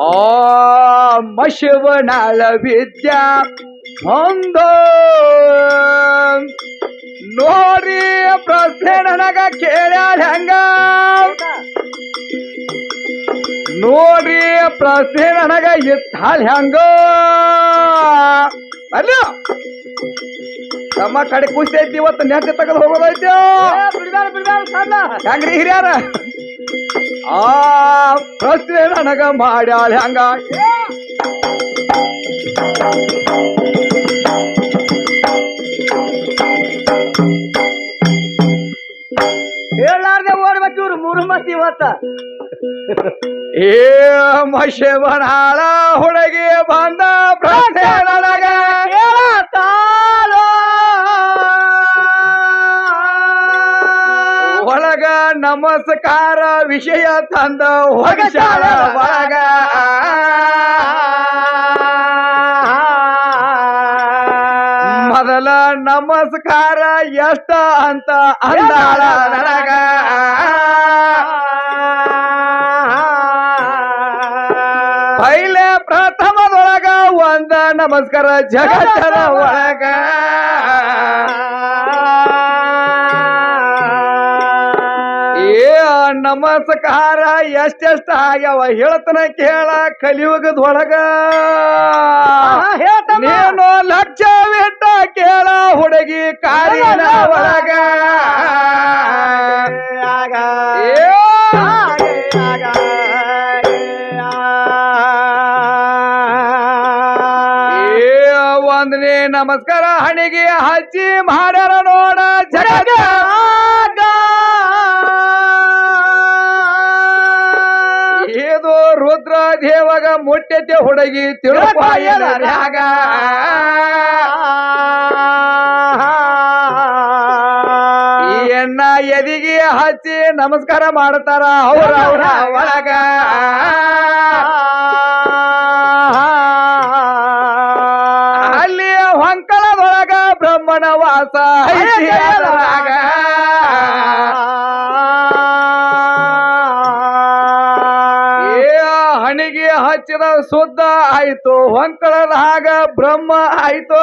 ಆ ಶಿವನಾಳ ವಿದ್ಯಾ ಒಂದ ನೋಡಿ ಪ್ರಶ್ನೆ ನನಗ ಕೇಳ್ಯಾಳ ಹೆಂಗ? ನೋಡ್ರಿ ಪ್ರಶ್ನೆ ನನಗ ಇತ್ತಾಳ ಹೆಂಗ? ಅಲ್ಲ. ನಮ್ಮ ಕಡೆ ಖುಷಿ ಐತಿ ಇವತ್ತು ನೆಟ್ಟ ತಗದ್ ಹೋಗೋದೈತಿ ಹೆಂಗ್ರಿ ಹಿರಿಯಾರ? ಆ ಪ್ರಶ್ನೆ ನನಗ ಮಾಡ್ಯಾಳ ಹೆಂಗ? ಹೇಳಾರ್ದೆ ಓಡ್ಬೇಕು ಇವ್ರು ಮೂರು ಮಂದಿ ಇವತ್ತ. ಏ ಮಶವನಾಳ ಹುಡುಗಿ ಬಂದ ಪ್ರಶ್ನೆ ನನಗ. ಒಳಗ ನಮಸ್ಕಾರ ವಿಷಯ ತಂದ ಹೊಗಸಾಳ ಒಳಗ. ಮೊದಲ ನಮಸ್ಕಾರ ಎಷ್ಟ ಅಂತ ಅಂದಾಳ? ನನಗ. ನಮಸ್ಕಾರ ಜಗತ್ತರ ಒಳಗ ಏ ನಮಸ್ಕಾರ ಎಷ್ಟೆಷ್ಟ ಆಗ್ಯಾವ ಹೇಳ್ತನ ಕೇಳ ಹೇಳ್ತ ನೀನು ಲಕ್ಷವಿಟ್ಟ ಕೇಳ ಹುಡುಗಿ ಕಾರಿನ ಒಳಗ ಏ ನಮಸ್ಕಾರ ಹಣಿಗೆ ಹಚ್ಚಿ ಮಾಡ್ಯಾರ ನೋಡ ಜಗ ಇದು ರುದ್ರ ದೇವಾಗ ಮುಟ್ಟೆತೆ ಹುಡುಗಿ ತಿಳುಪಾಯಲಾಗ ಈ ಎಣ್ಣ ಎದಿಗೆ ಹಚ್ಚಿ ನಮಸ್ಕಾರ ಮಾಡ್ತಾರ ಅವ್ರ ಅವ್ರ ಒಳಗ. ಬ್ರಹ್ಮಣ ವಾಸ ಹಣಿಗೆ ಹಚ್ಚಿದ ಶುದ್ಧ ಆಯ್ತು ಹೊಂಕಳದಾಗ ಬ್ರಹ್ಮ ಆಯ್ತು.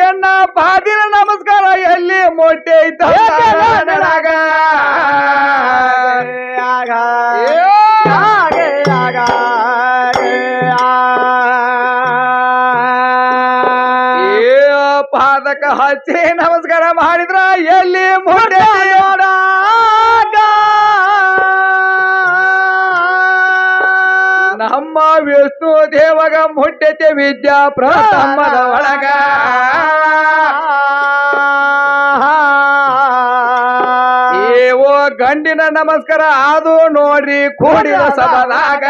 ಏನ ಬಾದಿನ ನಮಸ್ಕಾರ ಎಲ್ಲಿ ಮೊಟ್ಟೆ ಐತ ಹಚ್ಚಿ ನಮಸ್ಕಾರ ಮಾಡಿದ್ರ ಎಲ್ಲಿ ಮೊಟ್ಟೆ ನಮ್ಮ ವಿಷ್ಣು ದೇವಗ ಮುಟ್ಟೆತೆ ವಿದ್ಯಾ ಪ್ರಥಮದ ಒಳಗ. ಏವೋ ಗಂಡಿನ ನಮಸ್ಕಾರ ಅದು ನೋಡ್ರಿ, ಕೂಡಿದ ಸಭದಾಗ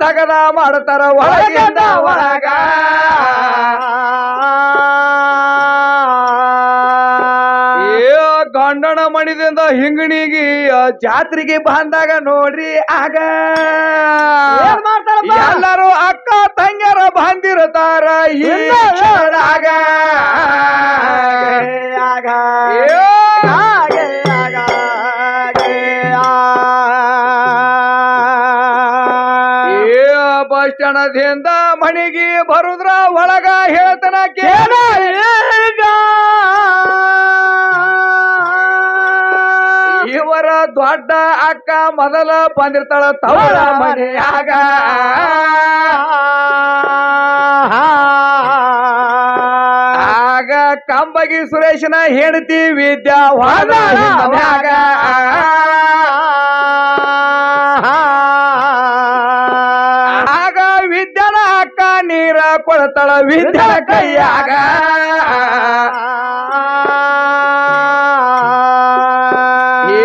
ದಗದ ಮಾಡ್ತಾರ ಒಳಗಿಂದ ಒಳಗ. ಗಂಡನ ಮಣಿದಿಂದ ಹಿಂಗಣಿಗಿ ಜಾತ್ರಿಗೆ ಬಂದಾಗ ನೋಡ್ರಿ ಆಗ? ಎಲ್ಲರೂ ಅಕ್ಕ ತಂಗಿಯರ ಬಂದಿರ್ತಾರ ಈ ಬಸ್ ಮಣಿಗಿ ಬರುದ್ರ ಒಳಗ ಹೇಳ್ತನ ಕೇಳ. ಇವರ ದೊಡ್ಡ ಅಕ್ಕ ಮೊದಲ ಬಂದಿರ್ತಾಳ ತವಳ ಮನೆಯಾಗ. ಆಗ ಕಂಬಗಿ ಸುರೇಶನ ಹೆಂಡತಿ ವಿದ್ಯಾ ನೀರ ಕೊಳತಳ ವಿದ್ಯಾನ ಕೈಯಾಗ. ಏ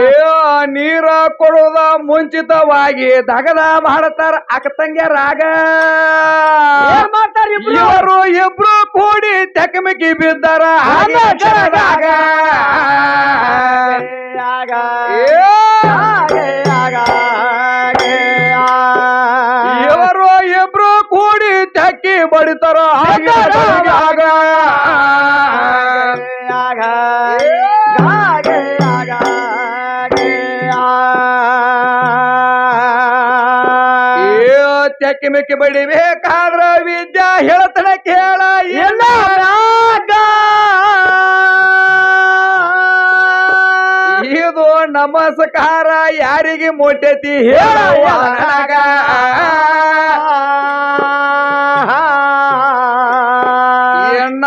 ನೀರ ಕೊಡುವುದ ಮುಂಚಿತವಾಗಿ ದಗದ ಮಾಡ್ತಾರ ಅಕ್ಕ ತಂಗ್ಯರಾಗ. ಇವರು ಇಬ್ರು ಕೂಡಿ ತೆಕಮಿಕಿ ಬಿದ್ದಾರ ಆಗ ತೆಕ್ಕಿ ಮಿಕ್ಕಿ ಬಡಿಬೇಕಾದ್ರ ವಿದ್ಯಾ ಹೇಳ್ತಾನೆ ಕೇಳ ಇಲ್ಲ ಇದು ನಮಸ್ಕಾರ ಯಾರಿಗೆ ಮುಟ್ಟೈತಿ ಹೇಳವ್ವ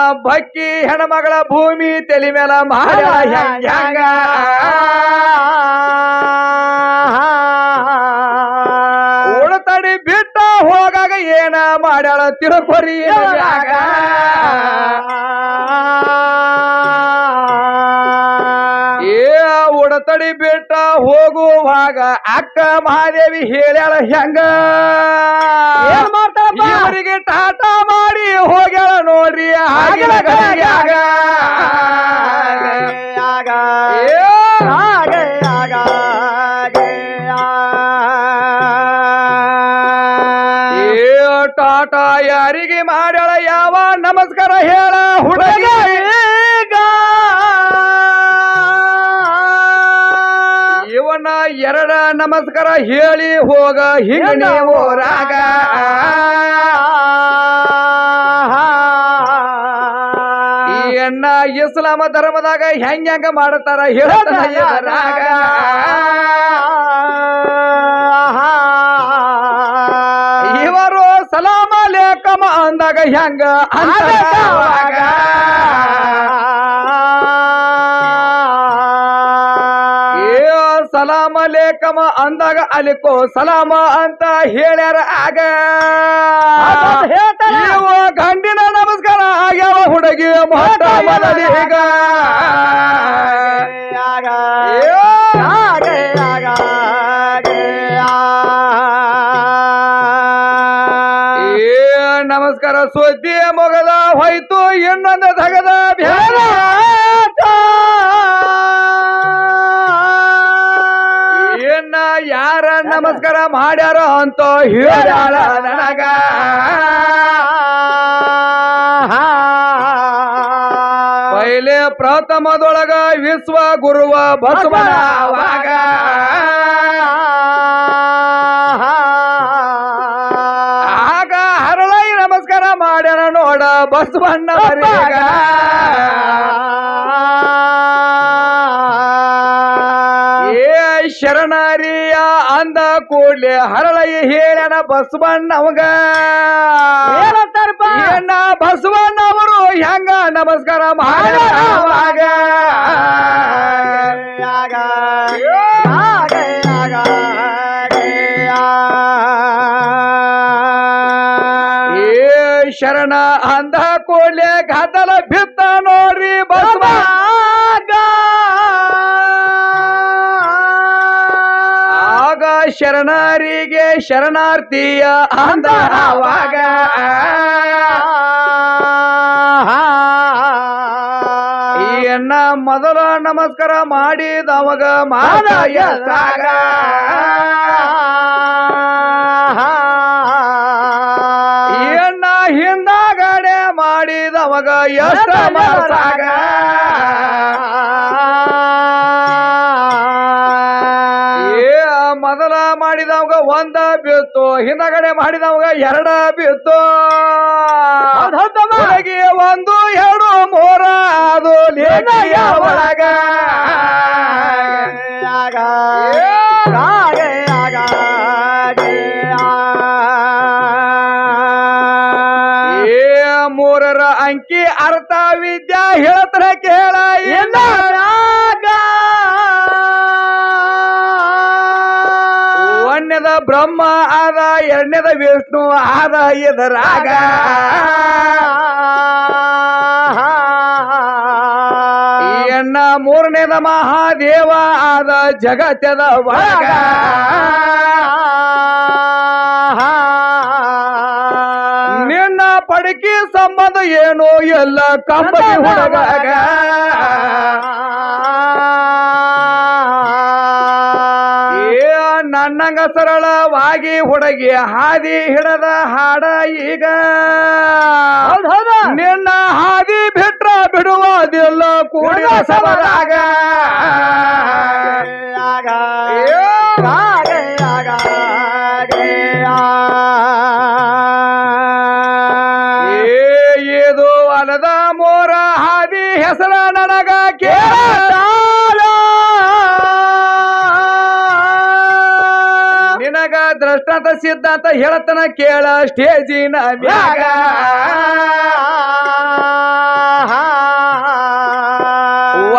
ನನಗ. ಹೆಣಮಗಳ ಭೂಮಿ ತೆಲಿ ಮೇಲ ಮಾಡ ಹೆಂಗ ಉಳತಡಿ ಬಿಟ್ಟ ಹೋಗಾಗ ಏನ ಮಾಡ್ಯಾಳ ತಿಳ್ಕೊರಿ ಉಡತಡಿ ಬಿಟ್ಟ ಹೋಗುವಾಗ ಅಕ್ಕ ಮಹಾದೇವಿ ಹೇಳ್ಯಾಳ ಹೆಂಗ? ಅವರಿಗೆ ಟಾಟಾ ಮಾಡಿ ಹೋಗ್ಯಾಳ ನೋಡ್ರಿ ಟಾಟಾ ಯಾರಿಗೆ ಮಾಡ್ಯಾಳ ಯಾವ ನಮಸ್ಕಾರ ಹೇಳ ಹುಡುಗ. ಎರಡ ನಮಸ್ಕಾರ ಹೇಳಿ ಹೋಗ ಹಿಂಗ ನೀವು ರಾಗ. ಎಣ್ಣ ಇಸ್ಲಾಮ ಧರ್ಮದಾಗ ಹೆಂಗ್ ಹೆಂಗ ಮಾಡ್ತಾರ ಹೇಳಾಗ ರಾಗ. ಇವರು ಸಲಾಮ ಲೇಕಮ ಅಂದಾಗ ಹೆಂಗ ಅಂತಾಗ ಸಲಾಮ ಲೇಖಮ ಅಂದಾಗ ಅಲಿಕೋ ಸಲಾಮ ಅಂತ ಹೇಳ್ಯಾರ ಆಗ. ಗಂಡಿನ ನಮಸ್ಕಾರ ಆಗ್ಯಾವ ಹುಡುಗಿ ಈಗ. ನಮಸ್ಕಾರ ಸುದ್ದಿ ಮೊಗದ ಹೋಯ್ತು ಇನ್ನೊಂದು ತಗದ ಬ್ಯಾರ. ನಮಸ್ಕಾರ ಮಾಡ್ಯಾರ ಅಂತ ಹೇಳ್ಯಾಳ ನನಗ. ಪೈಲೆ ಪ್ರಥಮದೊಳಗ ವಿಶ್ವ ಗುರುವ ಬಸವನವಾಗ ಆಗ ಹರಳೈ ನಮಸ್ಕಾರ ಮಾಡ್ಯಾರ ನೋಡ ಬಸವಣ್ಣ ಅಂದ ಕೂಡ್ಲೆ ಹರಳಯ್ಯ ಹೇಳಣ ಬಸವಣ್ಣವಗ ಬಸವಣ್ಣ ಬಸವಣ್ಣವರು ಹೆಂಗ? ನಮಸ್ಕಾರ ಏ ಶರಣ ಅಂದ ಕೂಡ್ಲೆ ಗದ್ದಲ ಬಿತ್ತ ನೋಡ್ರಿ ಬಸವ. ಶರಣರಿಗೆ ಶರಣಾರ್ಥಿಯ ಅಂದವಾಗ ಎನ್ನ ಮೊದಲ ನಮಸ್ಕಾರ ಮಾಡಿದವಾಗ ಮಾದಯ ಸಾಗ. ಎನ್ನ ಹಿಂದಾಗಡೆ ಮಾಡಿದವಾಗ ಎಷ್ಟ ಮನಸಾಗ ಹಿಂದಗಡೆ ಮಾಡಿದವಾಗ ಎರಡ ಬಿತ್ತು. ಒಳಗೆ ಒಂದು ಎರಡು ಮೂರ ಅದು ಲೇಖಿಯ ಒಳಗ. ಏ ಮೂರರ ಅಂಕಿ ಅರ್ಥ ವಿದ್ಯಾ ಹೇಳ್ತಾರ ಕೇಳ. ಇಲ್ಲ ವಿಷ್ಣು ಆದ ಇದರಾಗ ಈ ಅಣ್ಣ ಮೂರನೇದ ಮಹಾದೇವ ಆದ ಜಗತ್ತದ ಒಳಗ. ನಿನ್ನ ಪಡಕಿ ಸಂಬಂಧ ಏನು? ಎಲ್ಲ ಕಂಬನಿ ಹುಡುಗಾಗ. ಸರಳವಾಗಿ ಹುಡುಗಿ ಹಾದಿ ಹಿಡದ ಹಾಡ ಈಗ. ನಿನ್ನ ಹಾದಿ ಬಿಟ್ರ ಬಿಡುವುದಿಲ್ಲ ಕೂಡ ಸಬರಾಗ ಇದು ಅಲದ ಮೋರ ಹಾದಿ ಹೆಸರ ನನಗ ಕೇಳ. ನಿನಗ ದೃಷ್ಟಾಂತ ಸಿದ್ಧಾಂತ ಹೇಳತನ ಕೇಳ ಸ್ಟೇಜಿನ ಮ್ಯಾಗ.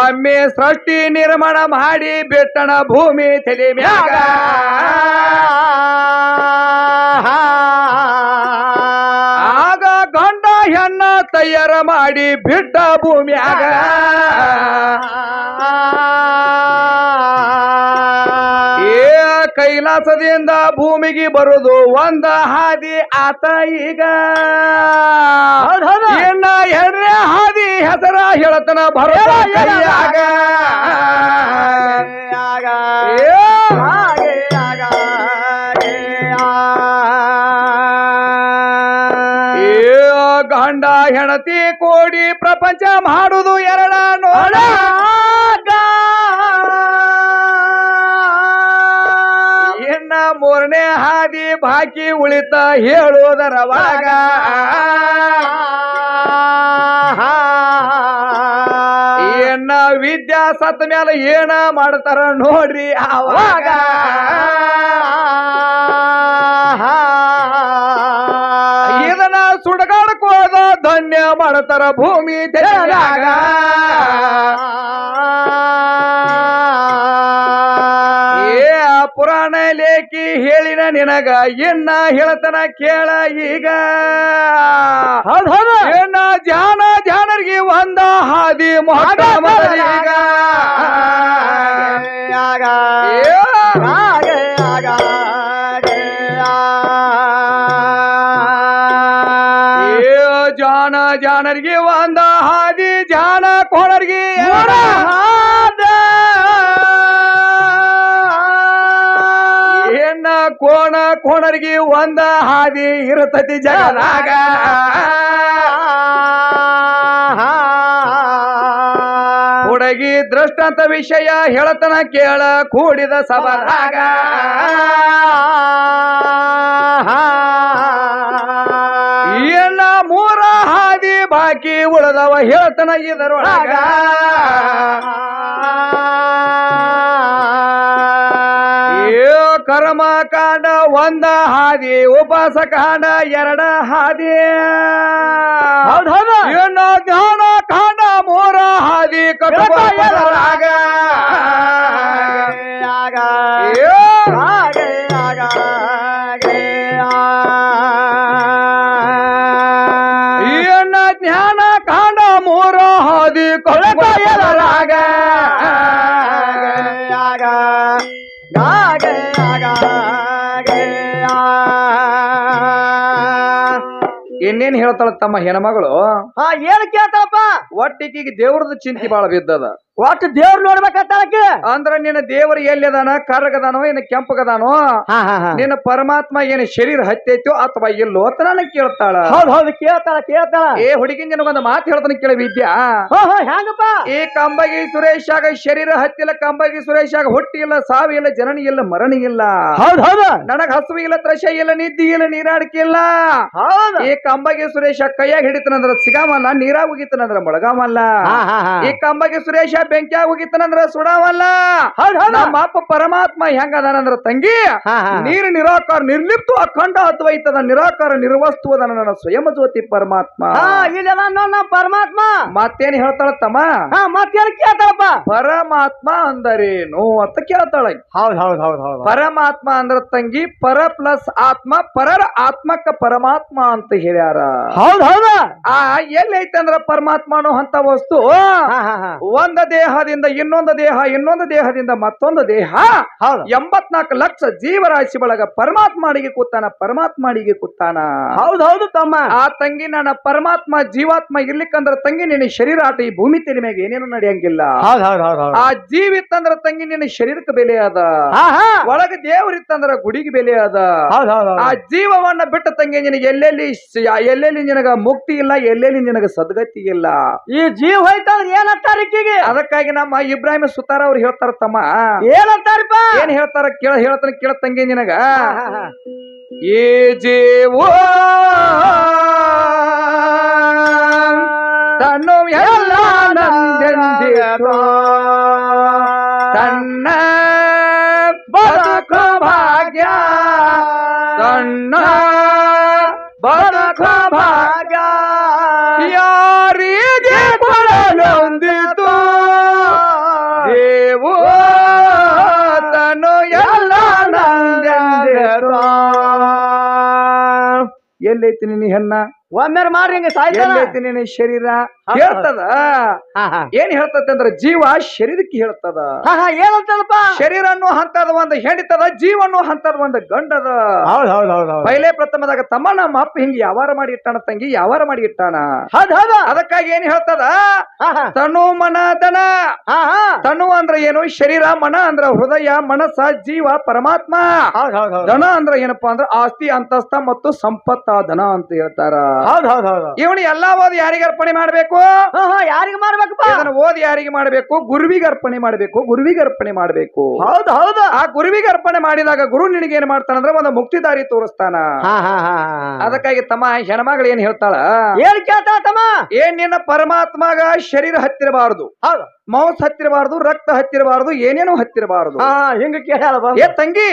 ಒಮ್ಮೆ ಸೃಷ್ಟಿ ನಿರ್ಮಾಣ ಮಾಡಿ ಬಿಟ್ಟಣ ಭೂಮಿ ತಲೆ ಮ್ಯಾಗ. ಆಗ ಗಂಡ ಹೆಣ್ಣ ತಯಾರ ಮಾಡಿ ಬಿಟ್ಟ ಭೂಮಿಯಾಗ. ಕೈಲಾಸದಿಂದ ಭೂಮಿಗೆ ಬರುದು ಒಂದ ಹಾದಿ ಆತ ಈಗ. ಎಣ್ಣ ಎರಡನೇ ಹಾದಿ ಹೆಸರ ಹೇಳತನ ಕೈಯಾಗ. ಏ ಗಂಡ ಹೆಣತಿ ಕೋಡಿ ಪ್ರಪಂಚ ಮಾಡುದು ಎರಡ ನೋಡ. ಬಾಕಿ ಉಳಿತ ಹೇಳೋದರ ಏನ ವಿದ್ಯಾ ಸತ್ತ ಮೇಲೆ ಏನ ಮಾಡ್ತಾರ ನೋಡ್ರಿ ಅವಾಗ. ಇದನ್ನ ಸುಡಗಾಡ್ಕೋದ ಧನ್ಯ ಮಾಡ್ತಾರ ಭೂಮಿ ತೆರೆದಾಗ. ನಿನಗ ಇನ್ನ ಹೇಳ್ತನ ಕೇಳ ಈಗ. ಏನ ಜಾನ ಜಾನರಿಗೆ ಒಂದ ಹಾದಿ ಮಹಾಗ ಜಾನ ಜಾನರಿಗೆ ಒಂದ ಹಾದಿ ಜಾನ ಕೋಣರಿಗೆ ಕೋಣ ಕೋಣರಿಗೆ ಒಂದ ಹಾದಿ ಇರತತಿ ಜಗದಾಗ ಹುಡುಗಿ ದೃಷ್ಟಾಂತ ವಿಷಯ ಹೇಳತನ ಕೇಳ ಕೂಡಿದ ಸಬರಾಗ. ಎಲ್ಲ ಮೂರ ಹಾದಿ ಬಾಕಿ ಉಳದವ ಹೇಳ್ತನ ಇದರೊಳಗ. ಕರ್ಮ ಕಾಂಡ ಒಂದ ಹಾದಿ ಉಪಾಸ ಕಾಂಡ ಎರಡ ಹಾದಿ. ಇನ್ನ ಧ್ಯಾನ ಕಾಂಡ ಮೂರ ಹಾದಿ ಕಟ್ಟಾಗ ಇನ್ನ ಜ್ಞಾನ ಕಾಂಡ ಮೂರ ಹಾದಿ ಕಟ್ಟುವ ಇನ್ನೇನ್ ಹೇಳ್ತಾಳ ತಮ್ಮ ಹೆಣ್ಮಗಳು? ಹಾ ಏನ್ ಕೇಳ್ತಾಳಪ್ಪ? ಒಟ್ಟಿಗೆ ದೇವ್ರದ ಚಿಂತೆ ಬಾಳ ಬಿದ್ದದ. ಒಟ್ಟು ದೇವ್ರ ನೋಡ್ಬೇಕಂತಾಳಕ್ಕೆ ಅಂದ್ರ ನಿನ್ನ ದೇವರು ಎಲ್ಲಿದಾನ ಕರ್ಗದಾನೋ ಏನ ಕೆಂಪಗದಾನೋ? ಹಾ ಹಾ ಹಾ. ನಿನ್ನ ಪರಮಾತ್ಮ ಏನ ಶರೀರ ಹತ್ತೈತೋ ಅಥವಾ ಇಲ್ಲೋ ಅಂತ ನನಗೆ ಕೇಳ್ತಾಳ. ಹೌದ್ ಹೌದು ಕೇಳ್ತಾಳ ಕೇಳ್ತಾಳ. ಏ ಹುಡುಗಿನ ನಿನಗೊಂದು ಮಾತು ಹೇಳ್ತಾನೆ ಕೇಳ ವಿದ್ಯಾ. ಹಾ ಹಾ ಹೆಂಗಪ್ಪ ಈ ಕಂಬಗಿ ಸುರೇಶಾಗ ಶರೀರ ಹತ್ತಿಲ್ಲ ಕಂಬಗಿ ಸುರೇಶಾಗ ಹುಟ್ಟಿ ಇಲ್ಲ ಸಾವು ಇಲ್ಲ ಜನನಿ ಇಲ್ಲ ಮರಣಿ ಇಲ್ಲ. ಹೌದ್ ಹೌದು. ನನಗ ಹಸುವು ಇಲ್ಲ ತ್ರಶ ಇಲ್ಲ ನಿದ್ದಿ ಇಲ್ಲ ನೀರಾಡಿಕೆ ಇಲ್ಲ. ಹೌದು. ಈ ಕಂಬಗಿ ಸುರೇಶ ಕೈಯಾಗ ಹಿಡಿತನಂದ್ರ ಸಿಗಾಮಲ್ಲ ನೀರಾಗ ಹೋಗಿತನಂದ್ರ ಮೊಳಗಾಮಲ್ಲ. ಈ ಕಂಬಗೆ ಸುರೇಶ ಬೆಂಕಿಯಾಗ ಹೋಗಿತನಂದ್ರ ಸುಡಾವಲ್ಲ. ನಮ್ಮ ಅಪ್ಪ ಪರಮಾತ್ಮ ಹೆಂಗ ಅದಾನಂದ್ರ ತಂಗಿ ನೀರ್ ನಿರಾಕಾರ ನಿರ್ಲಿಪ್ತು ಅಖಂಡ ಅದ್ವೈತದ ನಿರಾಕಾರ ನಿರ್ವಸ್ತುವದ ನನ್ನ ಸ್ವಯಂ ಜ್ಯೋತಿ ಪರಮಾತ್ಮ. ನಮ್ಮ ಪರಮಾತ್ಮ. ಮತ್ತೇನ್ ಹೇಳ್ತಾಳ ತಮ್ಮ ಹಾ ಮತ್ತೇನ್ ಕೇಳ್ತಾಳಪ್ಪ? ಪರಮಾತ್ಮ ಅಂದರೇನು ಅಂತ ಕೇಳ್ತಾಳ. ಹೌದ್ ಹೌದ್ ಹೌದ್ ಹೌದ್. ಪರಮಾತ್ಮ ಅಂದ್ರ ತಂಗಿ ಪರ ಪ್ಲಸ್ ಆತ್ಮ ಪರರ ಆತ್ಮಕ್ಕ ಪರಮಾತ್ಮ ಅಂತ ಹೇಳ್ಯಾರ. ಹೌದ್ ಹೌದು. ಆ ಎಲ್ಲೈತೆ ಅಂದ್ರ ಪರಮಾತ್ಮ ಅನ್ನೋ ಅಂತ ವಸ್ತು? ಒಂದ ದೇಹದಿಂದ ಇನ್ನೊಂದು ದೇಹ ಇನ್ನೊಂದು ದೇಹದಿಂದ ಮತ್ತೊಂದು ದೇಹ? ಎಂಬತ್ನಾಲ್ಕು ಲಕ್ಷ ಜೀವರಾಶಿ ಒಳಗ ಪರಮಾತ್ಮನಿಗೆ ಕೂತಾನ ಪರಮಾತ್ಮನಿಗೆ ಕೂತಾನ. ಹೌದೌದು ಹೌದು ತಮ್ಮ. ಆ ತಂಗಿ ನನ್ನ ಪರಮಾತ್ಮ ಜೀವಾತ್ಮ ಇರ್ಲಿಕ್ಕಂದ್ರ ತಂಗಿ ನಿನ್ನ ಶರೀರ ಆಟ ಈ ಭೂಮಿ ತೆಲಿ ಮ್ಯಾಗ ಏನೇನು ನಡೆಯಂಗಿಲ್ಲ. ಆ ಜೀವಿತ್ತಂದ್ರ ತಂಗಿ ನಿನ್ನ ಶರೀರಕ್ಕೆ ಬೆಲೆ ಅದ. ಒಳಗ ದೇವ್ರಿತ್ತಂದ್ರ ಗುಡಿಗೆ ಬೆಲೆ ಅದ. ಆ ಜೀವವನ್ನ ಬಿಟ್ಟ ತಂಗಿ ನಿನಗೆ ಎಲ್ಲೆಲ್ಲಿ ಎಲ್ಲೆಲ್ಲಿ ನಿನಗ ಮುಕ್ತಿ ಇಲ್ಲ ಎಲ್ಲೆಲ್ಲಿ ನಿನಗ ಸದ್ಗತಿ ಇಲ್ಲ? ಈ ಜೀವ ಏನ್ ಏನಂತಾರ ಈಕಿಗೆ? ಅದಕ್ಕಾಗಿ ನಮ್ಮ ಇಬ್ರಾಹಿಂ ಸುತಾರ ಅವ್ರು ಹೇಳ್ತಾರ ತಮ್ಮ. ಏನಂತಾರಪ್ಪ ಏನ್ ಹೇಳ್ತಾರ ಕೇಳ ಹೇಳ್ತಾನ ಕೇಳ ತಂಗಿ ನಿನಗ. ಈ ಜೀವ ತನ್ನ ಎಲ್ಲ. ತನ್ನ ಬದುಕು ಭಾಗ್ಯ ತನ್ನ ಬದುಕು ಭಾಗ್ಯ. ಯಾರಿಗೆ ಕೊಡಲೊಂದಿತು? ದೇವು ಎಲ್ಲ ನಂದೆಂದೆರ ಎಲ್ಲೈತಿ ನಿನ್ನ ಹೆಣ್ಣ ಒಮ್ಮೆರ್ ಮಾಡ್ರಿ ಹಿಂಗ ಸಾಯ್ತಾನ. ಎಲ್ಲೈತಿ ನಿನ್ನ ಶರೀರ. ಹೇಳ್ತದ. ಏನ್ ಹೇಳ್ತದ ಅಂದ್ರ ಜೀವ ಶರೀರಕ್ಕೆ ಹೇಳ್ತದ. ಏನಂತಾರಪ್ಪ ಶರೀರ ಅನ್ನೋ ಹಂತದ ಒಂದು ಹೆಣಿತದ ಜೀವ ಅನ್ನೋ ಹಂತದ ಒಂದು ಗಂಡದ. ಹೌದು ಹೌದು ಹೌದು ಹೌದು. ಪೈಲೆ ಪ್ರಥಮದಾಗ ತಮ್ಮ ನಮ್ಮ ಅಪ್ಪ ಹಿಂಗ ಯಾವಾರ ಮಾಡಿ ಇಟ್ಟಾನ ತಂಗಿ ಯಾವಾರ ಮಾಡಿ ಇಟ್ಟಾನ? ಹೌದು ಹೌದು. ಅದಕ್ಕಾಗಿ ಏನ್ ಹೇಳ್ತದ. ತನು ಮನ ದನ. ತನು ಅಂದ್ರ ಏನು? ಶರೀರ ಮನ ಅಂದ್ರ ಹೃದಯ ಮನಸ್ಸ ಜೀವ ಪರಮಾತ್ಮ. ದನ ಅಂದ್ರ ಏನಪ್ಪಾ ಅಂದ್ರ ಆಸ್ತಿ ಅಂತಸ್ತ ಮತ್ತು ಸಂಪತ್ತ ದನ ಅಂತ ಹೇಳ್ತಾರ. ಹೌದು ಹೌದು ಹೌದು ಇವನು ಎಲ್ಲಾ ಓದಿ ಯಾರಿಗೆ ಅರ್ಪಣೆ ಮಾಡ್ಬೇಕು? ಯಾರಿಗೆ ಮಾಡ್ಬೇಕಪ್ಪ? ಓದಿ ಯಾರಿಗೆ ಮಾಡಬೇಕು? ಗುರುವಿಗೆ ಅರ್ಪಣೆ ಮಾಡಬೇಕು. ಗುರುವಿಗೆ ಅರ್ಪಣೆ ಮಾಡಬೇಕು. ಹೌದು ಹೌದು. ಆ ಗುರುವಿಗೆ ಅರ್ಪಣೆ ಮಾಡಿದಾಗ ಗುರು ನಿನಗೆ ಏನ್ ಮಾಡ್ತಾನಂದ್ರ ಒಂದು ಮುಕ್ತಿ ದಾರಿ ತೋರಿಸ್ತಾನ. ಅದಕ್ಕಾಗಿ ತಮ್ಮ ಹೆಣ್ಮಗಳು ಏನ್ ಹೇಳ್ತಾಳ? ಏನ್ ಕೇಳ್ತಾಳ ತಮ್ಮ? ಏನ್ ನಿನ್ನ ಪರಮಾತ್ಮಗ ಶರೀರ ಹತ್ತಿರಬಾರದು. ಹೌದು. ಮೌಸ್ ಹತ್ತಿರಬಾರದು ರಕ್ತ ಹತ್ತಿರಬಾರದು ಏನೇನು ಹತ್ತಿರಬಾರದು. ಹೆಂಗ ಹಿಂಗ ಕೇಳ ಏ ತಂಗಿ.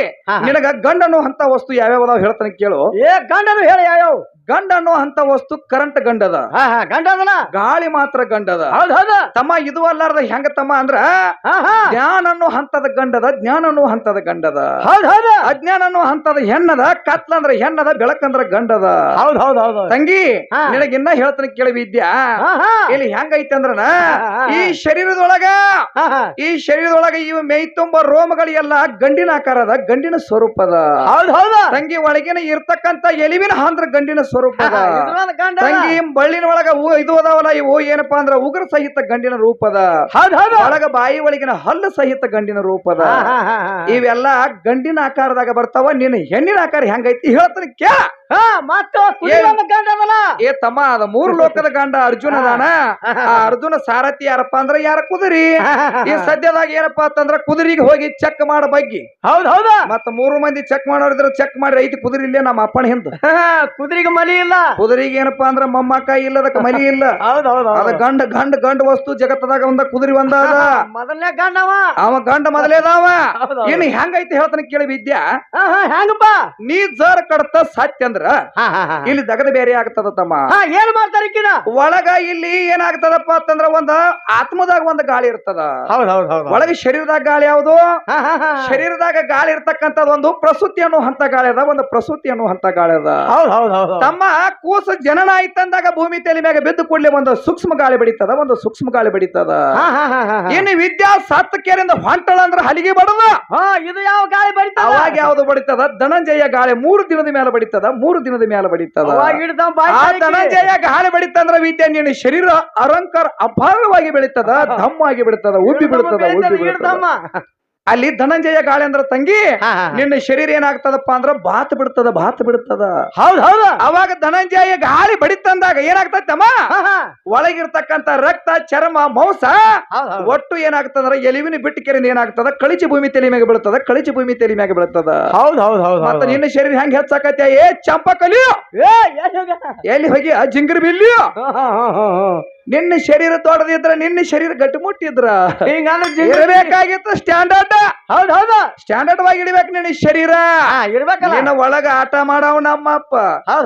ನಿನಗ ಗಂಡನು ಅಂತ ವಸ್ತು ಯಾವ್ಯಾವ ಅದಾವ ಹೇಳ್ತಾನೆ ಕೇಳು. ಏ ಗಂಡನು ಹೇಳಿ ಯಾವ್ಯಾವ? ಗಂಡನ್ನು ಅನ್ನೋ ವಸ್ತು ಕರೆಂಟ್ ಗಂಡದ. ಹಾ ಹಾ ಗಂಡ ಅದನ ಗಾಳಿ ಮಾತ್ರ ಗಂಡದ. ಹೌದು ಹೌದು. ತಮ್ಮ ಇದು ಅಲ್ಲಾರ್ದ ಹೆಂಗ ತಮ್ಮ ಅಂದ್ರ ಹಾ ಹಾ. ಜ್ಞಾನ ಅನ್ನೋ ಹಂತದ ಗಂಡದ ಜ್ಞಾನ ಅನ್ನೋ ಹಂತದ ಗಂಡದ. ಹೌದು ಹೌದು. ಅಜ್ಞಾನ ಅನ್ನೋ ಹಂತದ ಹೆಣ್ಣದ ಕತ್ಲಂದ್ರ ಹೆಣ್ಣದ ಬೆಳಕಂದ್ರ ಗಂಡದ. ಹೌದು ಹೌದು ಹೌದು ತಂಗಿ ಹಾ. ನಿನಗಿನ್ನ ಹೇಳ್ತಾನೆ ಕೇಳಿ ವಿದ್ಯಾ. ಹಾ ಹಾ. ಇಲ್ಲಿ ಹೆಂಗೈತೆ ಅಂದ್ರನ? ಈ ಶರೀರದೊಳಗ ಹಾ, ಹಾ. ಈ ಶರೀರದೊಳಗ ಇವು ಮೈ ತುಂಬ ರೋಮಗಳೆಲ್ಲ ಗಂಡಿನ ಆಕಾರದ ಗಂಡಿನ ಸ್ವರೂಪದ. ಹೌದು ಹೌದು. ತಂಗಿ ಒಳಗಿನ ಇರ್ತಕ್ಕಂತ ಎಲಿವಿನ ಹಾಂದ್ರ ಗಂಡಿನ ಸ್ವರೂಪದ. ತಂಗಿ ಬಳ್ಳಿನ ಒಳಗ ಇದು ಅದಾವಲ್ಲ ಇವು ಏನಪ್ಪಾ ಅಂದ್ರ ಉಗ್ರ ಸಹಿತ ಗಂಡಿನ ರೂಪದ. ಒಳಗ ಬಾಯಿ ಒಳಗಿನ ಹಲ್ಲು ಸಹಿತ ಗಂಡಿನ ರೂಪದ. ಇವೆಲ್ಲ ಗಂಡಿನ ಆಕಾರದಾಗ ಬರ್ತಾವ ನಿನ್ನ ಹೆಣ್ಣಿನ ಆಕಾರ ಹೆಂಗೈತಿ ಹೇಳ್ತಾನೆ ಕ್ಯಾ ಹಾ ಮತ್ತ ಗಂಡ ಅದಲ್ಲ ಏ ತಮ್ಮ ಅದ ಮೂರು ಲೋಕದ ಗಂಡ ಅರ್ಜುನ ಅದಾನ. ಆ ಅರ್ಜುನ ಸಾರಥಿ ಯಾರಪ್ಪ ಅಂದ್ರ ಯಾರ ಕುದುರಿ? ಈ ಸದ್ಯದಾಗ ಏನಪ್ಪ ಅಂತಂದ್ರ ಕುದುರಿಗೆ ಹೋಗಿ ಚೆಕ್ ಮಾಡ ಬಗ್ಗಿ. ಹೌದು ಹೌದು. ಮತ್ತ ಮೂರು ಮಂದಿ ಚೆಕ್ ಮಾಡೋರಿದ್ರ ಚೆಕ್ ಮಾಡಿ ಐತಿ ಕುದುರಿ ಇಲ್ಲೇ ನಮ್ಮ ಅಪ್ಪನ ಹಿಂದ. ಕುದುರೆಗೆ ಮಲಿ ಇಲ್ಲ. ಕುದುರಿಗೆ ಏನಪ್ಪಾ ಅಂದ್ರ ಮೊಮ್ಮಕ್ಕ ಇಲ್ಲದಕ್ಕೆ ಮಲಿ ಇಲ್ಲ. ಹೌದು ಹೌದು ಅದ ಗಂಡ ಗಂಡ ಗಂಡ ವಸ್ತು ಜಗತ್ತದಾಗ ಒಂದ ಕುದುರಿ ಒಂದ ಅದ. ಮೊದಲನೇ ಗಂಡವ. ಅವ ಗಂಡ ಮೊದಲೇದಾವ. ಇನ್ನು ಹೆಂಗೈತಿ ಹೇಳ್ತಾನೆ ಕೇಳಿ ವಿದ್ಯಾ? ಹೆಂಗಪ್ಪ? ನೀ ಜರ್ ಕಡತ ಸತ್ಯ ಅಂದ್ರ ಇಲ್ಲಿ ದಗದ ಬೇರೆ ಆಗ್ತದ ತಮ್ಮ. ಹಾ ಏನ್ ಮಾಡ್ತಾರ ಒಳಗ ಇಲ್ಲಿ ಏನಾಗ್ತದಪ್ಪ ಅಂತಂದ್ರ ಒಂದ ಆತ್ಮದಾಗ ಒಂದ್ ಗಾಳಿ ಇರ್ತದ. ಒಳಗ ಶರೀರದಾಗ ಗಾಳಿ ಯಾವುದು? ಶರೀರದಾಗ ಗಾಳಿ ಇರ್ತಕ್ಕಂಥದ್ದು ಒಂದು ಪ್ರಸೂತಿ ಅನ್ನೋ ಹಂತ ಗಾಳಿ ಅದ ಒಂದು ಪ್ರಸೂತಿ ಅನ್ನೋ ಹಂತ ಗಾಳಿ ಅದ. ಹೌದು ಹೌದು ಹೌದು ತಮ್ಮ ಕೂಸು ಜನನ ಆಯ್ತಂದಾಗ ಭೂಮಿ ತಲೆ ಮ್ಯಾಗ ಬಿದ್ದು ಕೂಡಲೇ ಒಂದು ಸೂಕ್ಷ್ಮ ಗಾಳಿ ಬಡಿತದ ಒಂದು ಸೂಕ್ಷ್ಮ ಗಾಳಿ ಹಾ. ಇನ್ನು ವಿದ್ಯಾ ಸತ್ತಕೇರಿಂದ ಹೊಂಟಳ ಅಂದ್ರ ಹಲಿಗೆ ಬಡದ. ಇದು ಯಾವ ಗಾಳಿ ಅವಾಗ ಯಾವ್ದು ಬಡಿತದ? ಧನಂಜಯ ಗಾಳಿ ಮೂರು ದಿನದ ಮೇಲೆ ಬಡಿತದ ಮೂರು ದಿನದ ಮೇಲೆ ಬಡಿತದ. ಆ. ಧನಂಜಯ ಗಾಳಿ ಬಡಿತಂದ್ರ ವಿದ್ಯೆ ನಿನ್ನ ಶರೀರ ಅಲಂಕಾರ ಅಪಾರವಾಗಿ ಬೆಳಿತದ ದಮ್ಮಾಗಿ ಆಗಿ ಉಬ್ಬಿ ಬಿಡ್ತದ ಉಬ್ಬಿ ಬಿಡ್ತದ ಅಲ್ಲಿ ಧನಂಜಯ ಗಾಳಿ ಅಂದ್ರ ತಂಗಿ. ನಿನ್ನ ಶರೀರ ಏನಾಗ್ತದಪ್ಪ ಅಂದ್ರ ಬಾತ್ ಬಿಡ್ತದ ಬಾತ್ ಬಿಡ್ತದ. ಹೌದ್ ಹೌದ. ಅವಾಗ ಧನಂಜಯ ಗಾಳಿ ಬಡಿತಂದಾಗ ಏನಾಗ್ತದಮ್ಮ ಒಳಗಿರ್ತಕ್ಕಂತ ರಕ್ತ ಚರ್ಮ ಮಾಂಸ ಒಟ್ಟು ಏನಾಗ್ತದ್ರ ಎಲಿವಿನ ಬಿಟ್ಟು ಕೆರಿಂದ ಏನಾಗ್ತದ? ಕಳಿಚಿ ಭೂಮಿ ತಲೆ ಮ್ಯಾಗ ಬೀಳ್ತದ ಕಳಿಚಿ ಭೂಮಿ ತಲೆ ಮ್ಯಾಗ ಬೀಳ್ತದ. ಹೌದ್ ಹೌದು ಹೌದು ಮತ್ತ ನಿನ್ನ ಶರೀರ ಹೆಂಗ್ ಹೆಚ್ಚಾಕತ್ಯ? ಏ ಚಂಪ ಕಲಿಯೋ ಏ ಎಲ್ಲಿ ಹೋಗಿ? ಆ ಜಿಂಗರ್ ಬಿಲ್ಲಿಯೋ. ನಿನ್ನ ಶರೀರ ದೊಡ್ಡದಿದ್ರ ನಿನ್ನ ಶರೀರ ಗಟ್ಟಿ ಮುಟ್ಟಿದ್ರ. ಇರಬೇಕಾಗಿತ್ತು ಸ್ಟ್ಯಾಂಡರ್ಡ್ ಹೌದ್ ಹೌದ. ಸ್ಟ್ಯಾಂಡರ್ಡ್ ವಾಗಿ ಇಡ್ಬೇಕು ನಿನ್ನ ಶರೀರ. ಇರ್ಬೇಕಲ್ಲ ನಿನ್ನ ಒಳಗ ಆಟ ಮಾಡವ ನಮ್ಮಪ್ಪ.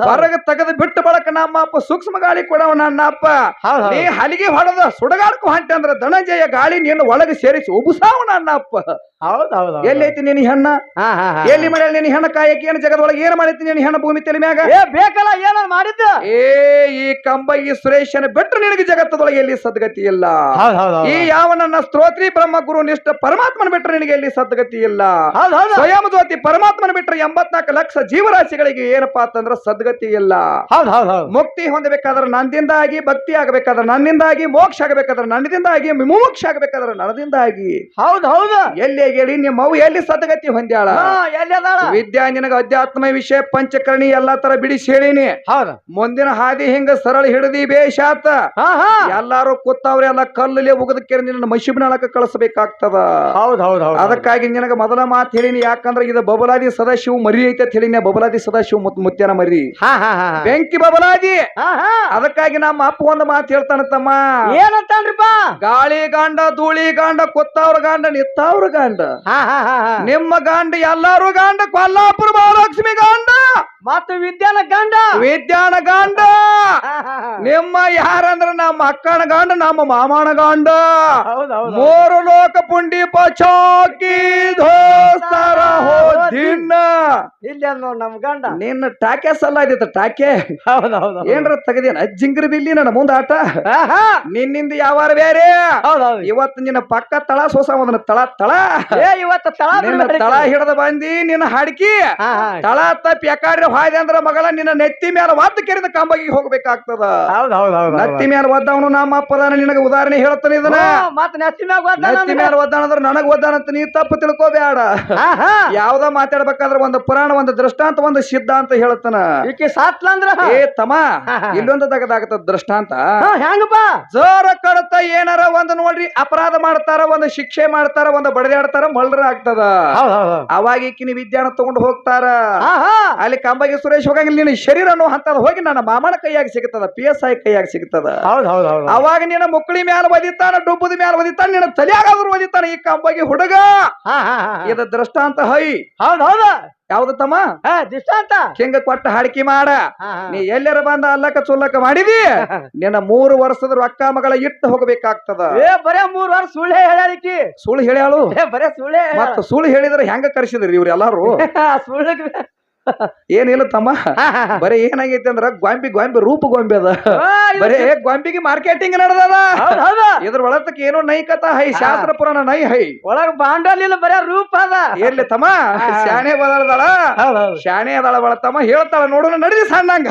ಹೊರಗ ತೆಗೆದು ಬಿಟ್ಟು ಬಳಕ ನಮ್ಮಪ್ಪ. ಸೂಕ್ಷ್ಮ ಗಾಳಿ ಕೊಡವ ನನ್ನಪ್ಪ. ನೀ ಹಲಿಗೆ ಹೊಡೆದ ಸುಡಗಾಡ್ಕು ಹೊಂಟೆ ಅಂದ್ರ ಧನಂಜಯ ಗಾಳಿ ನಿನ್ನ ಒಳಗೆ ಸೇರಿಸಿ ಉಬುಸಾವ ನನ್ನಪ್ಪ ಹೌದು ಹೌದು ಹೌದು. ಎಲ್ಲೈತಿ ನಿನ್ನ ಹೆಣ್ಣ? ಹಾ ಹಾ ಹಾ. ಎಲ್ಲಿ ಮಾಡ್ಯಾಳ ನಿನ್ನ ಹೆಣ್ಣ ಕಾಯಕ್ಕೆ? ಏನು ಜಗದೊಳಗೆ ಏನ್ ಮಾಡೈತಿ ನಿನ್ನ ಹೆಣ್ಣ ಭೂಮಿ ತಲೆ ಮ್ಯಾಗ? ಏ ಬೇಕಲ್ಲ ಏನಾರ ಮಾಡಿದ್ದ? ಏ ಈ ಕಂಬಗಿ ಸುರೇಶನ ಬಿಟ್ಟರೆ ನಿನಗೆ ಜಗತ್ತದೊಳಗೆ ಎಲ್ಲಿ ಸದ್ಗತಿ ಇಲ್ಲ? ಹೌದ್ ಹೌದ್ ಈ ಯಾವ ನನ್ನ ಸ್ತೋತ್ರಿ ಬ್ರಹ್ಮ ಗುರು ನಿಷ್ಠ ಪರಮಾತ್ಮನ ಬಿಟ್ಟರೆ ನಿನಗೆ ಎಲ್ಲಿ ಸದ್ಗತಿ ಇಲ್ಲ? ಹೌದ್ ಹೌದ್. ಸ್ವಯಂ ಜ್ಯೋತಿ ಪರಮಾತ್ಮನ ಬಿಟ್ಟರೆ ಎಂಬತ್ನಾಲ್ಕು ಲಕ್ಷ ಜೀವರಾಶಿಗಳಿಗೆ ಏನಪ್ಪಾ ಅಂತಂದ್ರ ಸದ್ಗತಿ ಇಲ್ಲ. ಹೌದ್ ಹೌದ್ ಹೌದ್. ಮುಕ್ತಿ ಹೊಂದಬೇಕಾದ್ರೆ ನನ್ನಿಂದಾಗಿ ಭಕ್ತಿ ಆಗಬೇಕಾದ್ರೆ ನನ್ನಿಂದಾಗಿ ಮೋಕ್ಷ ಆಗಬೇಕಾದ್ರೆ ನನ್ನದಿಂದಾಗಿ ಮುಮೋಕ್ಷ ಆಗಬೇಕಾದ್ರೆ ನನ್ನದಿಂದಾಗಿ ಹೌದ್ ಹೌದ. ಎಲ್ಲಿ ಹೇಳಿ ನಿಮ್ಮ ಅವು ಎಲ್ಲಿ ಸದ್ಗತಿ ಹೊಂದ್ಯಾಳ? ಎಲ್ಲಿ ಅದಾಳ? ವಿದ್ಯಾ ನಿನಗ ಅಧ್ಯಾತ್ಮ ವಿಷಯ ಪಂಚಕರ್ಣಿ ಎಲ್ಲಾ ತರ ಬಿಡಿಸಿ ಹೇಳಿನಿ. ಹೌದ್. ಮುಂದಿನ ಹಾದಿ ಹಿಂಗ ಸರಳ ಹಿಡದಿ ಬೇಷಾತ. ಹಾ ಹಾ. ಎಲ್ಲಾರು ಕೂತಾವ್ರೆ ಎಲ್ಲ ಕಲ್ಲಲ್ಲಿ ಉಗದಕ್ಕೆ ನಿನ್ನ ಮಶಿಬ್ನಾಳಕ ಕಳಿಸಬೇಕಾಗ್ತದ. ಹೌದ್ ಹೌದ್ ಹೌದ್. ಅದಕ್ಕಾಗಿ ನಿನಗ ಮೊದಲ ಮಾತು ಹೇಳಿನಿ ಯಾಕಂದ್ರೆ ಇದು ಬಬಲಾದಿ ಸದಾಶಿವ ಮರಿ ಐತೆ ಅಂತ ಹೇಳಿನಿ ಬಬಲಾದಿ ಸದಾಶಿವ ಮುತ್ ಮುತ್ಯನ ಮರಿ. ಹಾ ಹಾ ಹಾ ಹಾ. ಬೆಂಕಿ ಬಬಲಾದಿ. ಅದಕ್ಕಾಗಿ ನಮ್ಮ ಅಪ್ಪ ಒಂದು ಮಾತು ಹೇಳ್ತಾನ ತಮ್ಮ. ಏನಂತ ಗಾಳಿ ಗಾಂಡ ಧೂಳಿ ಗಾಂಡ ಕೊತ್ತವ್ರ ಗಾಂಡ ನಿತ್ತವ್ರ ಗಾಂಡ. ನಿಮ್ಮ ಗಾಂಡ ಎಲ್ಲಾರು ಗಾಂಡ ಕೊಲ್ಲಾಪುರ ಮಹಾಲಕ್ಷ್ಮಿ ಗಾಂಡ. ಮತ್ತು ವಿದ್ಯಾನ ಗಂಡ. ವಿದ್ಯಾನ ಗಂಡ. ನಿಮ್ಮ ಯಾರಂದ್ರ ನಮ್ಮ ಅಕ್ಕನ ಗಂಡ ನಮ್ಮ ಮಾಮನ ಗಂಡ. ಮೂರು ಲೋಕ ಪುಂಡಿ ಪಚೋಕಿ ಧೋಸ್ತರ ಹೋದಿನ್ನ. ಇಲ್ಲಿ ನಮ್ಮ ನೋಡ್ ನಮ್ ಗಂಡ. ನಿನ್ನ ಟಾಕೆ ಸಲ್ಲ ಇದ್ದಿತ್ತ ಟಾಕೆ. ಹೌದೌದು ಹೌದ್ ಹೌದ್. ಏನ್ರ ತೆಗದೇನ ಜಿಂಗ್ರ ಬಿಲ್ಲಿ ನನ್ನ ಮುಂದ ಆಟ. ನಿನ್ನಿಂದ ಯಾವಾರ ಬೇರೆ. ಇವತ್ತು ನಿನ್ನ ಪಕ್ಕ ತಳ ಸೋಸ ಒಂದನ ತಳ ತಳ. ಏ ಇವತ್ತು ತಳ ತಳ ಹಿಡದ ಬಂದಿ ನಿನ್ನ ಹಾಡ್ಕಿ. ತಳ ತಪ್ಪಿ ಯಾಕಾಡ್ರೆ ಹಾಯ್ದೆ ಅಂದ್ರ ಮಗಳ ನಿನ್ನ ನೆತ್ತಿ ಮೇಲೆ ವಾದ ಕೆರೆದ ಕಂಬಗಿ ಹೋಗ್ಬೇಕಾಗ್ತದ. ಹೌದ್ ಹೌದ್ ಹೌದ್ ಹೌದ್. ನೆತ್ತಿ ಮೇಲೆ ಒದ್ದವನು ನಮ್ಮ ಅಪ್ಪದಾನ ನಿನಗ ಉದಾಹರಣೆ ಹೇಳ್ತಾನೆ ಇದನ್ನ. ಮತ್ತ ನೆತ್ತಿ ಮ್ಯಾಗ ಒದ್ದಾನ ನೆತ್ತಿ ಅಂದ್ರೆ- ಅಂದ್ರ ನನಗ ಒದ್ದಾನಂತ ನೀ ತಪ್ಪು ತಿಳ್ಕೋಬೇಡ ಯಾವ್ದ ಮಾತಾಡ್ಬೇಕಾದ್ರೆ ಒಂದು ಪುರಾಣ ಒಂದು ದೃಷ್ಟಾಂತ ಒಂದು ಸಿದ್ಧಾಂತ ಹೇಳ್ತಾನ. ಈಕೆ ಸಾತ್ಲಂದ್ರ? ಏ ತಮ್ಮ ಇಲ್ಲೊಂದು ತಗದಾಗತ್ತ ದೃಷ್ಟಾಂತ. ಹೆಂಗಪ್ಪ? ಜೋರ ಕಡತ ಏನಾರ ಒಂದು ನೋಡ್ರಿ ಅಪರಾಧ ಮಾಡ್ತಾರ ಒಂದು ಶಿಕ್ಷೆ ಮಾಡ್ತಾರ ಒಂದು ಬಡದಾಡ್ತಾರ ಮಳ್ರ ಆಗ್ತದ. ಅವಾಗ ಈಕಿನ ವಿದ್ಯಾನ ತಗೊಂಡು ಹೋಗ್ತಾರ. ಅಲ್ಲಿ ಹಾ ಕಂಬಗಿ ಸುರೇಶ್ ಹೋಗಂಗಿಲ್ಲ ನಿನ್ನ ಶರೀರ ಅನ್ನೋ ಹಂತದ ಹೋಗಿ ನನ್ನ ಮಾಮನ ಕೈಯಾಗಿ ಸಿಗ್ತದ ಪಿ ಎಸ್ ಐ ಕೈಯಾಗಿ ಸಿಗ್ತದ. ಹೌದ್ ಹೌದ್ ಹೌದ್ ಹೌದ್. ಅವಾಗ ನಿನ್ನ ಮುಕ್ಕಳಿ ಮ್ಯಾಲ ಒದಿತಾನ ಡುಬ್ಬದ ಮ್ಯಾಲ ಒದಿತಾನ ನಿನ್ನ ತಲೆಯಾಗಾದ್ರೂ ಒದಿತಾನ ಈ ಕಂಬಗೆ ಹುಡುಗ. ಹಾ ಹಾ. ಇದ ದೃಷ್ಟಾಂತ ಹೈ. ಹೌದ್ ಹೌದು. ಯಾವ್ದು ತಮ್ಮ? ಹಾ ದೃಷ್ಟಾಂತ. ಹಿಂಗ ಕೊಟ್ಟ ಹಾಡಿಕೆ ಮಾಡ. ಹಾ ಹಾ. ನೀ ಎಲ್ಲರ ಬಂದ ಅಲ್ಲಕ ಚುಲ್ಲಕ ಮಾಡಿದಿ? ನಿನ್ನ ಮೂರು ವರ್ಷದ ರೊಕ್ಕ ಮಗಳ ಇಟ್ಟು ಹೋಗಬೇಕಾಗ್ತದ. ಏ ಬರೇ ಮೂರ್ ವರ್ಷ ಸುಳ್ಳೆ ಹೇಳಿ ಸುಳ್ಳು ಹೇಳ್ಯಾಳು? ಏ ಬರೇ ಸುಳ್ಳೆ ಮತ್ತ ಸುಳ್ಳು ಹೇಳಿದ್ರೆ ಹೆಂಗ ಕರ್ಸಿದ್ರಿ ಇವ್ರು ಎಲ್ಲಾರು ಸುಳ್ಳು ಏನಿಲ್ಲ ತಮ್ಮ. ಬರೀ ಏನಾಗೈತಿ ಅಂದ್ರ ಗೊಂಬಿ ಗೊಂಬಿ ರೂಪ ಗೊಂಬಿ ಅದ. ಬರೇ ಗೊಂಬಿಗೆ ಮಾರ್ಕೆಟಿಂಗ್ ನಡೆದದ. ಇದ್ರ ಒಳತಕ್ಕೆ ಏನೋ ನೈಕತ ಹೈ ಶಾಸ್ತ್ರ ಪುರಾಣ ನೈ ಹೈ. ಒಳಗ್ ಬಾಂಡಲ್ ಇಲ್ಲ ಬರೇ ರೂಪ ಅದ. ಎಲ್ಲಿ ತಮ್ಮ. ಶಾಣೆ ಬದಳದಾಳ ಶಾಣೆ ಅದಾಳ ಬಳತಮ್ಮ ಹೇಳ್ತಾಳ ನೋಡೋಣ ನಡೀರಿ ಸಣ್ಣಂಗ.